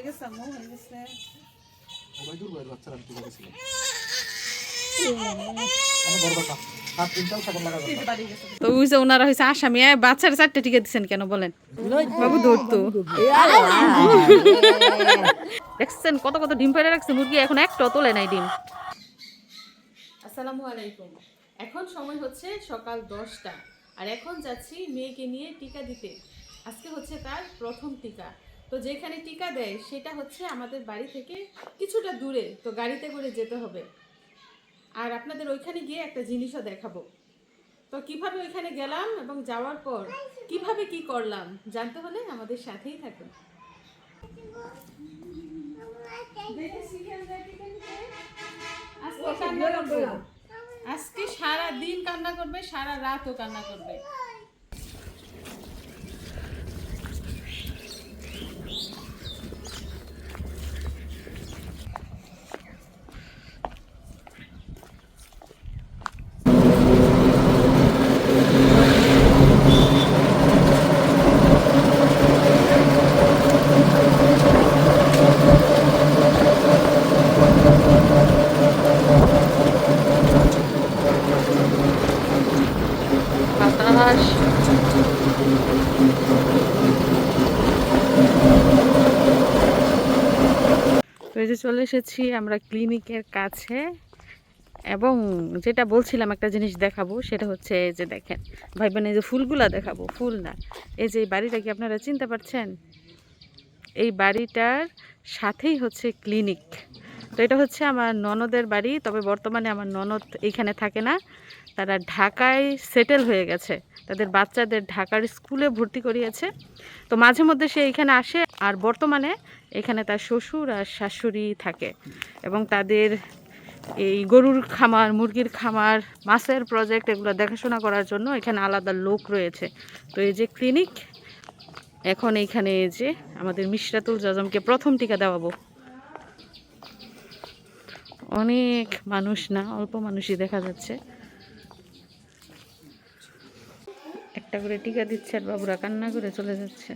হয়ে গেছে। হয়ে গেছে। ওবাইদুর ভাইয়ের আমি তুলে গেছিলাম। তো যে ওনারা হয়েছে আসামি বাচ্চার চারটে টিকে দিচ্ছেন কেন বলেন? বাবু ধরতো দেখছেন কত কত ডিম পেড়ে রাখছে মুরগি এখন একটা তোলে নাই ডিম। আসসালামু আলাইকুম। এখন সময় হচ্ছে সকাল দশটা। আর এখন যাচ্ছি মেয়েকে নিয়ে টিকা দিতে। আজকে হচ্ছে তার প্রথম টিকা। তো যেখানে টিকা দেয় সেটা হচ্ছে আমাদের বাড়ি থেকে কিছুটা দূরে তো গাড়িতে করে যেতে হবে। আর আপনাদের ওইখানে গিয়ে একটা জিনিসও দেখাবো। তো কীভাবে ওইখানে গেলাম এবং যাওয়ার পর কীভাবে কি করলাম জানতে হলে আমাদের সাথেই থাকুন। আজকে কান্না করবে। আজকে সারা দিন কান্না করবে সারা রাতও কান্না করবে বাতাস তো এই যে চলে এসেছি আমরা ক্লিনিকের কাছে। এবং যেটা বলছিলাম একটা জিনিস দেখাবো, সেটা হচ্ছে এই যে দেখেন, ভাই বোন, এই যে ফুলগুলা দেখাবো, ফুল না। এই যে এই বাড়িটা কি আপনারা চিনতে পারছেন? এই বাড়িটার সাথেই হচ্ছে ক্লিনিক। তো এটা হচ্ছে আমার ননদের বাড়ি, তবে বর্তমানে আমার ননদ এইখানে থাকে না। তারা ঢাকায় সেটেল হয়ে গেছে। তাদের বাচ্চাদের ঢাকার স্কুলে ভর্তি করিয়েছে। তো মাঝে মধ্যে সে এখানে আসে আর বর্তমানে এখানে তার শ্বশুর আর শাশুড়ি থাকে এবং তাদের এই গরুর খামার, মুরগির খামার, মাছের প্রজেক্ট এগুলো দেখাশোনা করার জন্য এখানে আলাদা লোক রয়েছে। তো এই যে ক্লিনিক এখন এইখানে এই যে আমাদের মিশরাতুল জজমকে প্রথম টিকা দেওয়াবো। অনেক মানুষ না, অল্প মানুষই দেখা যাচ্ছে। একটা করে টিকা দিচ্ছে আর বাবুরা কান্না করে চলে যাচ্ছে।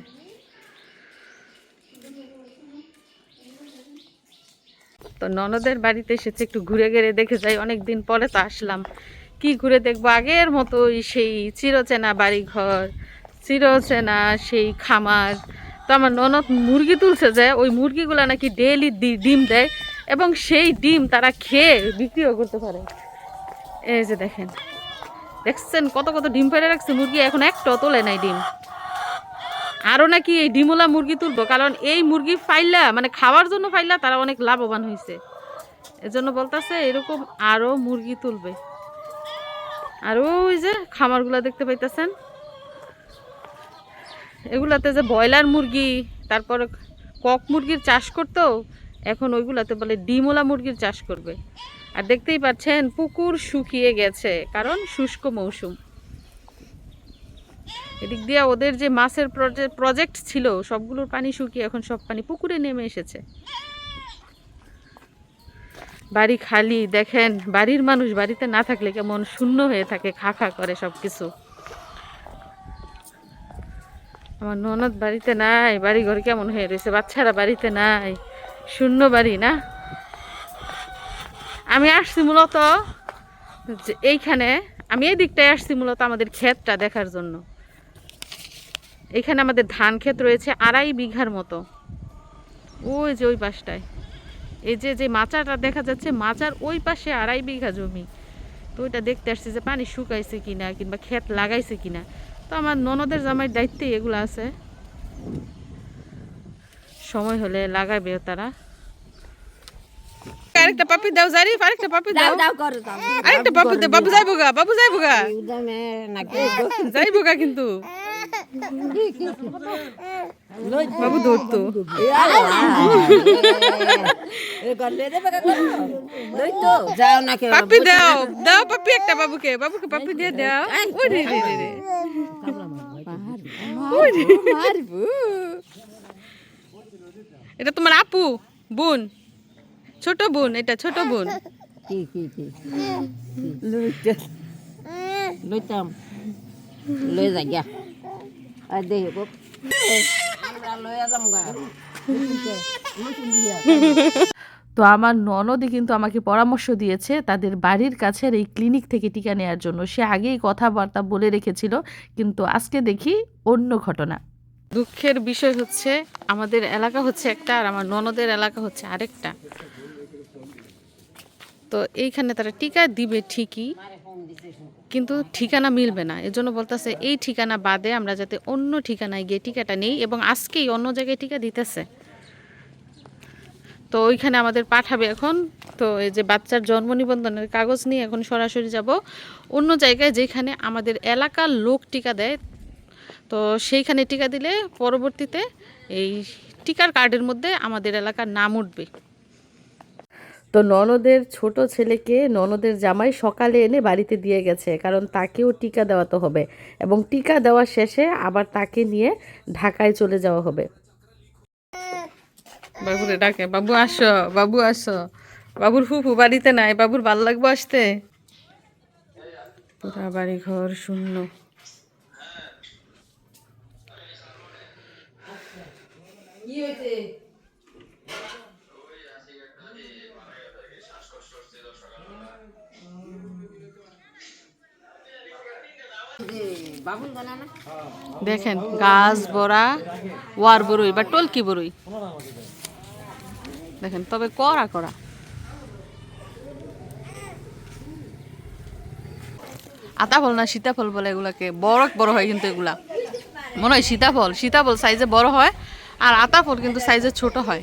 তো ননদের বাড়িতে এসেছে, একটু ঘুরে ঘুরে দেখে যাই অনেক দিন পরে তো আসলাম। কি ঘুরে দেখব? আগের মতোই সেই চিরচেনা বাড়িঘর, চিরচেনা সেই খামার। তো আমার ননদ মুরগি তুলছে যে, ওই মুরগিগুলো নাকি ডেইলি ডিম দেয় এবং সেই ডিম তারা খেয়ে বিক্রিও করতে পারে। এই যে দেখেন। দেখছেন কত কত ডিম ফেলে রাখছে, মুরগি এখন একটাও তোলে নাই ডিম। আরও নাকি এই ডিমোলা মুরগি তুলবো, কারণ এই মুরগি ফাইলা মানে খাওয়ার জন্য ফাইলা, তারা অনেক লাভবান হয়েছে এজন্য বলতেছে এরকম আরও মুরগি তুলবে। আর ওই যে খামারগুলো দেখতে পাইতেছেন, এগুলাতে যে ব্রয়লার মুরগি, তারপর কক মুরগির চাষ করতো, এখন ওইগুলাতে বলে ডিমোলা মুরগির চাষ করবে। আর দেখতেই পাচ্ছেন, পুকুর শুকিয়ে গেছে, কারণ শুষ্ক মৌসুম। এদিক দিয়ে ওদের যে মাছের প্রজেক্ট ছিল, সবগুলোর পানি শুকিয়ে এখন সব পানি পুকুরে নেমে এসেছে। বাড়ি খালি, দেখেন, বাড়ির মানুষ বাড়িতে না থাকলে কেমন শূন্য হয়ে থাকে, খা খা করে সব কিছু আমার ননদ বাড়িতে নাই বাড়ি ঘর কেমন হয়ে রয়েছে, বাচ্চারা বাড়িতে নাই, শূন্য বাড়ি না? আমি আসছি মূলত এইখানে, আমি এই দিকটায় আসছি মূলত আমাদের ক্ষেতটা দেখার জন্য। এখানে আমাদের ধান ক্ষেত রয়েছে আড়াই বিঘার মতো। ওই যে ওই পাশটায়। এই যে যে মাচাটা দেখা যাচ্ছে, মাচার ওই পাশে আড়াই বিঘা জমি। তো ওইটা দেখতে আসছি যে পানি শুকাইছে কিনা কিংবা ক্ষেত লাগাইছে কিনা। তো আমার ননদের জামাইয়ের দায়িত্বে এগুলো আছে। সময় হলে লাগাবেও তারা। আরেকটা পাপি দাও জারি আরেকটা পাপি দাও দাও। করো দাও। আরেকটা পাপি দাও বাবু যাইবো গা বাবু যাইবো গা যাইবো গা কিন্তু। বাবু ধরতো। পাপি দাও দাও পাপি একটা বাবুকে বাবুকে পাপি দিয়ে দাও। ওই রে রে রে রে। এটা তোমার আপু বোন। ছোট বোন এটা ছোট বোন। কি কি কি? লইতে। লইতাম। লই যা গিয়া। আর দেহ আমরা লইয়া যাম গা। তো আমার ননদই কিন্তু আমাকে পরামর্শ দিয়েছে তাদের বাড়ির কাছের এই ক্লিনিক থেকে টিকা নেওয়ার জন্য। সে আগেই কথাবার্তা বলে রেখেছিল কিন্তু আজকে দেখি অন্য ঘটনা। দুঃখের বিষয় হচ্ছে আমাদের এলাকা হচ্ছে একটা আর আমার ননদের এলাকা হচ্ছে আরেকটা। তো এইখানে তারা টিকা দিবে ঠিকই, কিন্তু ঠিকানা মিলবে না। এজন্য বলতেছে, এই ঠিকানা বাদে আমরা যাতে অন্য ঠিকানায় গিয়ে টিকাটা নেই এবং আজকেই অন্য জায়গায় টিকা দিতেছে। তো ওইখানে আমাদের পাঠাবে এখন। তো এই যে বাচ্চার জন্ম নিবন্ধনের কাগজ নিয়ে এখন সরাসরি যাব। অন্য জায়গায় যেখানে আমাদের এলাকার লোক টিকা দেয়, তো সেইখানে টিকা দিলে পরবর্তীতে এই টিকার কার্ডের মধ্যে আমাদের এলাকার নাম উঠবে। তো ননদের ছোট ছেলেকে ননদের জামাই সকালে এনে বাড়িতে দিয়ে গেছে কারণ তাকেও টিকা দেওয়া তো হবে এবং টিকা দেওয়া শেষে আবার তাকে নিয়ে ঢাকায় চলে যাওয়া হবে। বাবুরে ডাকে বাবু আসো বাবু আসো বাবুর ফুফু বাড়িতে নাই বাবুর ভালো লাগবো আসতে? পুরা বাড়ি ঘর শূন্য। কি হয়েছে? দেখেন, গাছ, বড়া, ওয়ার বড়ই বা টলকি বড়ই দেখেন, তবে করা করা আতা ফল না সীতাফল বলে এগুলাকে? বড় বড় হয় কিন্তু এগুলা। মনে হয় সীতাফল। সীতাফল সাইজে বড় হয়, আর আতা ফল কিন্তু সাইজে ছোট হয়।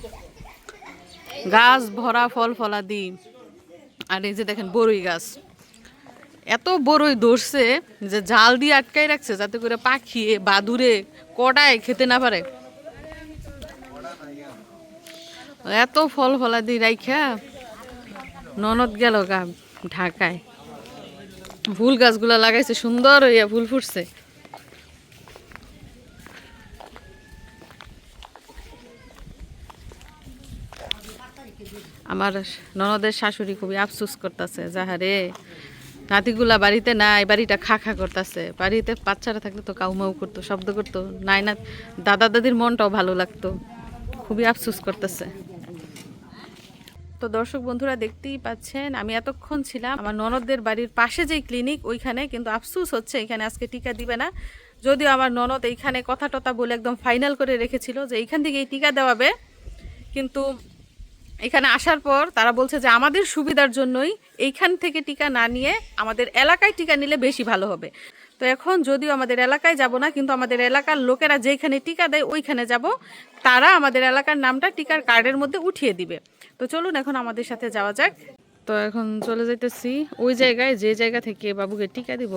গাছ, ভরা, ফল, ফলাদি। আর এই যে দেখেন বড়ই গাছ। এত বড়ই ধরছে যে জাল দিয়ে আটকাই রাখছে যাতে করে পাখি বাদুরে কটায় খেতে না পারে। এত ফল ফলা দিয়ে রাইখা ননদ গেল গা ঢাকায়। ফুল গাছগুলা লাগাইছে, সুন্দর হইয়া ফুল ফুটছে। আমার ননদের শাশুড়ি খুবই আফসুস করতেছে, যাহারে নাতিগুলা বাড়িতে নাই বাড়িটা খা খা করতেছে। বাড়িতে বাচ্চারা থাকলে তো কাউমাউ করতো, শব্দ করতো। নাই না দাদা দাদির মনটাও ভালো লাগতো। খুবই আফসুস করতেছে। তো দর্শক বন্ধুরা দেখতেই পাচ্ছেন, আমি এতক্ষণ ছিলাম আমার ননদদের বাড়ির পাশে যেই ক্লিনিক ওইখানে। কিন্তু আফসুস হচ্ছে এখানে আজকে টিকা দিবে না। যদিও আমার ননদ এইখানে কথা টথা বলে একদম ফাইনাল করে রেখেছিল যে এইখান থেকে এই টিকা দেওয়াবে। কিন্তু এখানে আসার পর তারা বলছে যে আমাদের সুবিধার জন্যই এইখান থেকে টিকা না নিয়ে আমাদের এলাকায় টিকা নিলে বেশি ভালো হবে। তো এখন যদিও আমাদের এলাকায় যাব না, কিন্তু আমাদের এলাকার লোকেরা যেখানে টিকা দেয় ওইখানে যাব। তারা আমাদের এলাকার নামটা টিকার কার্ডের মধ্যে উঠিয়ে দিবে। তো চলুন এখন আমাদের সাথে যাওয়া যাক। তো এখন চলে যাইতেছি ওই জায়গায়, যে জায়গা থেকে বাবুকে টিকা দিব।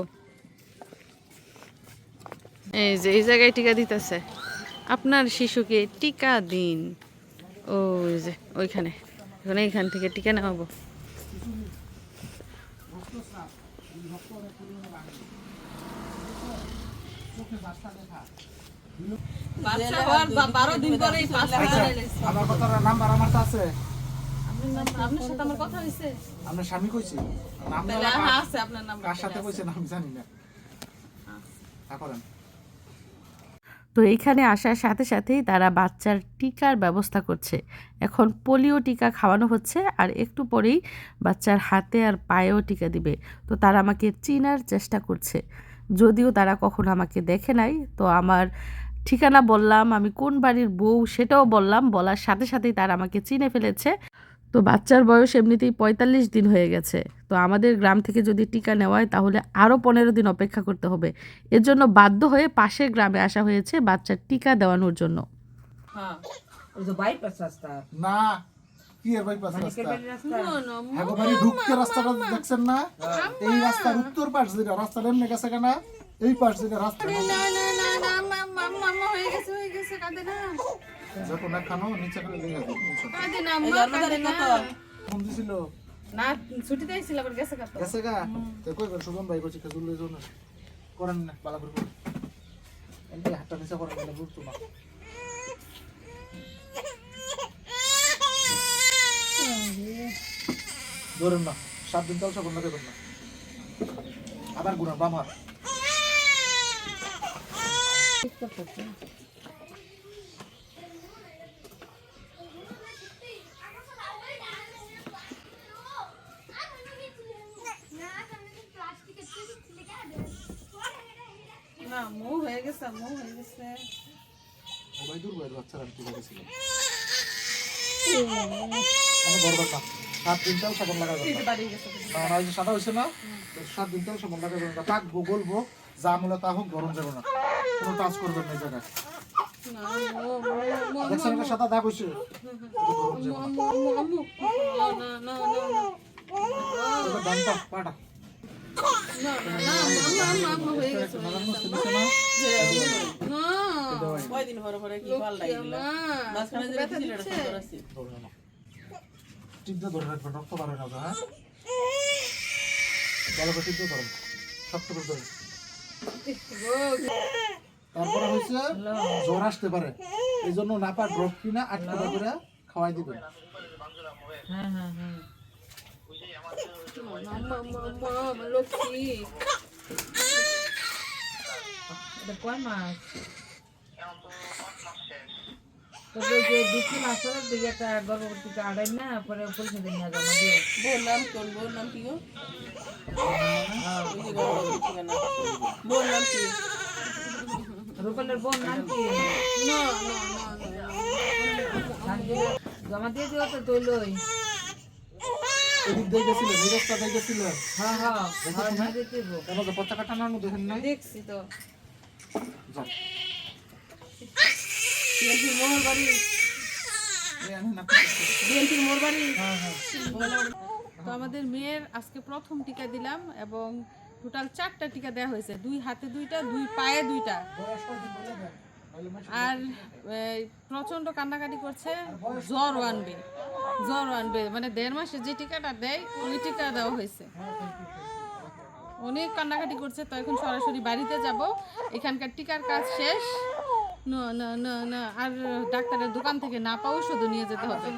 এই যে এই জায়গায় টিকা দিতেছে। আপনার শিশুকে টিকা দিন। ওই যে ওইখানে। এখন এইখান থেকে টিকা নেওয়াবো। আমার কথা নাম্বার আমার তো আছে। আপনার সাথে আমার কথা হয়েছে? আপনার স্বামী কইছি? নাম হ্যাঁ আছে আপনার নাম্বার কার সাথে কইছেন আমি জানি না। তা এইখানে আসার সাথে সাথেই তারা বাচ্চার টিকার ব্যবস্থা করছে। এখন পোলিও টিকা খাওয়ানো হচ্ছে আর একটু পরেই বাচ্চার হাতে আর পায়েও টিকা দিবে। তো তারা আমাকে চিনার চেষ্টা করছে। যদিও তারা কখনো আমাকে দেখে নাই, তো আমার ঠিকানা বললাম, আমি কোন বাড়ির বউ সেটাও বললাম, বলার সাথে সাথেই তারা আমাকে চিনে ফেলেছে। তো বাচ্চার বয়স এমনিতেই পঁয়তাল্লিশ দিন হয়ে গেছে। আমাদের গ্রাম থেকে যদি টিকা নেওয়া হয় তাহলে আরও পনেরো দিন অপেক্ষা করতে হবে। এর জন্য বাধ্য হয়ে পাশের গ্রামে আসা হয়েছে বাচ্চার টিকা দেওয়ানোর জন্য। হ্যাঁ ওই যে বাইপাস রাস্তা। না কি এর বাইপাস রাস্তা? কেবাড়ি ঢুকতে রাস্তাটা দেখছেন না? এই রাস্তার উত্তর পাশ যেটা রাস্তাটা এমনি গেছে কেনা? এই পাশ যেটা রাস্তা যখন না খানো নিচে করে দিয়ে ফোন দিছিল। না, ছুটিতে আইছিল, আবার গেছে কত গেছে গা? তো কই করে সুজন ভাই কইছে খেজুর লই না। করেন না বালা করে করেন। এমনি হাতটা নিচে করেন না বুঝতো না। ধরেন না, সাত দিন চলছে বন্ধ দেবেন না। আবার গুণার বাম হাত। মোবাইল দূর বাইরে বাচ্চারা আমি টিকা দিয়েছিল আমি বড় কথা সাত দিনটাও সাবান লাগা যাবে না না, যে সাদা হয়েছে না সাত দিনটাও সাবান লাগা যাবে না গলবো যা মূলে তা হোক গরম যাবে না কোনো করবেন না জায়গায় সাদা দাগ হয়েছে না পাটা তারপরে হয়েছে, জ্বর আসতে পারে। এই জন্য নাপা ড্রপ কিনা আট টাকা খাওয়াই দিবেন। হ্যাঁ হ্যাঁ হ্যাঁ। এটা কয় মাস তবে যে দুটি মাসের দিকে একটা গর্ভবতী কার্ডের না পরে পরিষদে নিয়ে জমা দিও বোর নাম কোন বোর নাম কি বোর নাম কি রূপালের বোন নাম কি জমা দিয়ে দিও তো তুই লই এদিক দিয়ে গেছিলেন এই রাস্তা দিয়ে গেছিলেন হ্যাঁ হ্যাঁ হ্যাঁ না দিতে হইবো। কেন যে পতাকা টানানো দেখেন নাই। দেখছি তো। বিএনপির মোহর বাড়ি। এই আনেন আপনি। বিএনপির মোহর বাড়ি। তো আমাদের মেয়ের আজকে প্রথম টিকা দিলাম এবং টোটাল চারটা টিকা দেওয়া হয়েছে। দুই হাতে দুইটা দুই পায়ে দুইটা। আর প্রচণ্ড কান্নাকাটি করছে জ্বর আনবে জ্বর আনবে। মানে দেড় মাসে যে টিকাটা দেয়, ওই টিকা দেওয়া হয়েছে। অনেক কান্নাকাটি করছে, তো এখন সরাসরি বাড়িতে যাব। এখানকার টিকার কাজ শেষ। না না না না, আর ডাক্তারের দোকান থেকে না পাও শুধু নিয়ে যেতে হবে।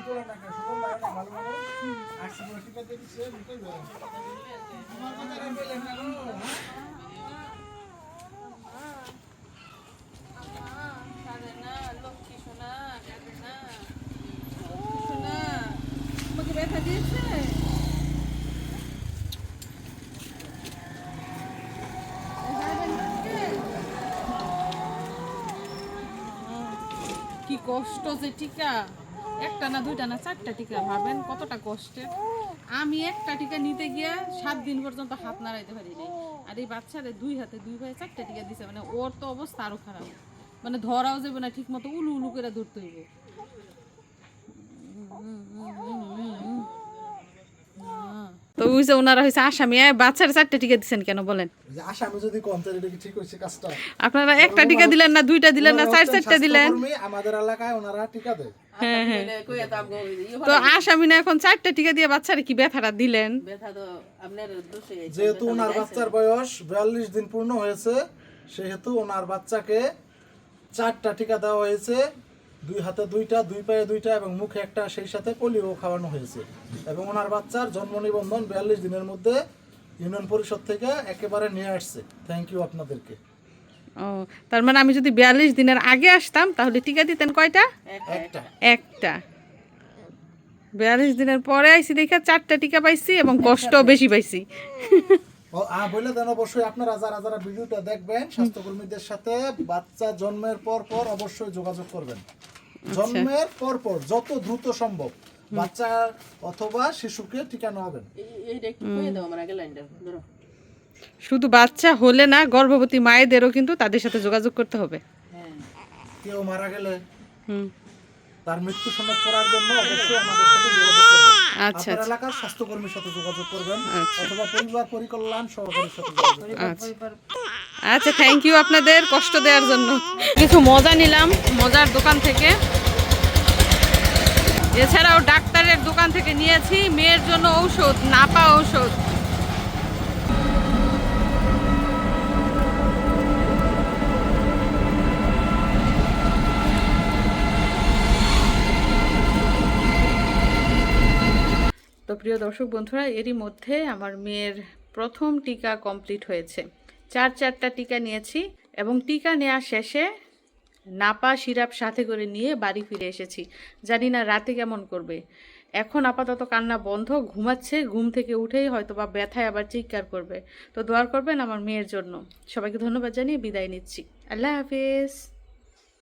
কষ্ট যে টিকা। একটা না দুইটা না চারটা টিকা, ভাবেন কতটা কষ্টের আমি একটা টিকা নিতে গিয়ে সাত দিন পর্যন্ত হাত নাড়াইতে পারি নাই। আর এই বাচ্চারে দুই হাতে দুই ভাই চারটা টিকা দিছে মানে ওর তো অবস্থা আরও খারাপ। মানে ধরাও যাবে না ঠিক মতো উলু উলু করে ধরতে হইব। তো ওই যে ওনারা হয়েছে আসামি। বাচ্চার চারটে টিকা দিচ্ছেন কেন বলেন? আসামি যদি কোন তাহলে এটা কি ঠিক হয়েছে কাজটা? আপনারা একটা টিকা দিলেন না দুইটা দিলেন না চার চারটা দিলেন। আমাদের এলাকায় ওনারা টিকা দেয়। কই এত আমগো তো আসামি না এখন চারটা টিকা দিয়ে বাচ্চারে কি ব্যথাটা দিলেন? যেহেতু ওনার বাচ্চার বয়স বিয়াল্লিশ দিন পূর্ণ হয়েছে সেহেতু ওনার বাচ্চাকে চারটা টিকা দেওয়া হয়েছে। দুই হাতে দুইটা দুই পায়ে দুইটা এবং মুখে একটা সেই সাথে পোলিও খাওয়ানো হয়েছে। এবং ওনার বাচ্চার জন্ম নিবন্ধন বিয়াল্লিশ দিনের মধ্যে ইউনিয়ন পরিষদ থেকে একেবারে নিয়ে আসছে। থ্যাংক ইউ আপনাদেরকে। ও তার মানে আমি যদি বিয়াল্লিশ দিনের আগে আসতাম তাহলে টিকা দিতেন কয়টা? একটা। একটা। বিয়াল্লিশ দিনের পরে আইসি দেখে চারটা টিকা পাইছি এবং কষ্ট বেশি পাইছি। বলে দেন অবশ্যই আপনারা যারা যারা ভিডিওটা দেখবেন স্বাস্থ্যকর্মীদের সাথে বাচ্চা জন্মের পর পর অবশ্যই যোগাযোগ করবেন। জন্মের পর পর যত দ্রুত সম্ভব বাচ্চার অথবা শিশুকে টিকা নেওয়াবেন। এইটা একটু কই দাও আমার আগে লাইনটা ধরো। শুধু বাচ্চা হলে না গর্ভবতী মায়েদেরও কিন্তু তাদের সাথে যোগাযোগ করতে হবে। হ্যাঁ। কেউ মারা গেলে হুম। তার মৃত্যু সনদ করার জন্য অবশ্যই আমাদের সাথে যোগাযোগ করবেন। আচ্ছা আপনার এলাকার স্বাস্থ্যকর্মীর সাথে যোগাযোগ করবেন অথবা পরিবার পরিকল্যাণ সহকারীর সাথে আচ্ছা। আচ্ছা থ্যাংক ইউ আপনাদের কষ্ট দেওয়ার জন্য। কিছু মজা নিলাম মজার দোকান থেকে। এছাড়াও ডাক্তারের দোকান থেকে নিয়েছি মেয়ের জন্য ঔষধ নাপা ঔষধ। তো প্রিয় দর্শক বন্ধুরা, এরই মধ্যে আমার মেয়ের প্রথম টিকা কমপ্লিট হয়েছে। চার চারটা টিকা নিয়েছি এবং টিকা নেওয়া শেষে নাপা, সিরাপ সাথে করে নিয়ে বাড়ি ফিরে এসেছি। জানি না রাতে কেমন করবে। এখন আপাতত কান্না বন্ধ, ঘুমাচ্ছে, ঘুম থেকে উঠেই হয়তো বা ব্যথায় আবার চিৎকার করবে। তো দোয়ার করবেন আমার মেয়ের জন্য। সবাইকে ধন্যবাদ জানিয়ে বিদায় নিচ্ছি। আল্লাহ হাফিজ।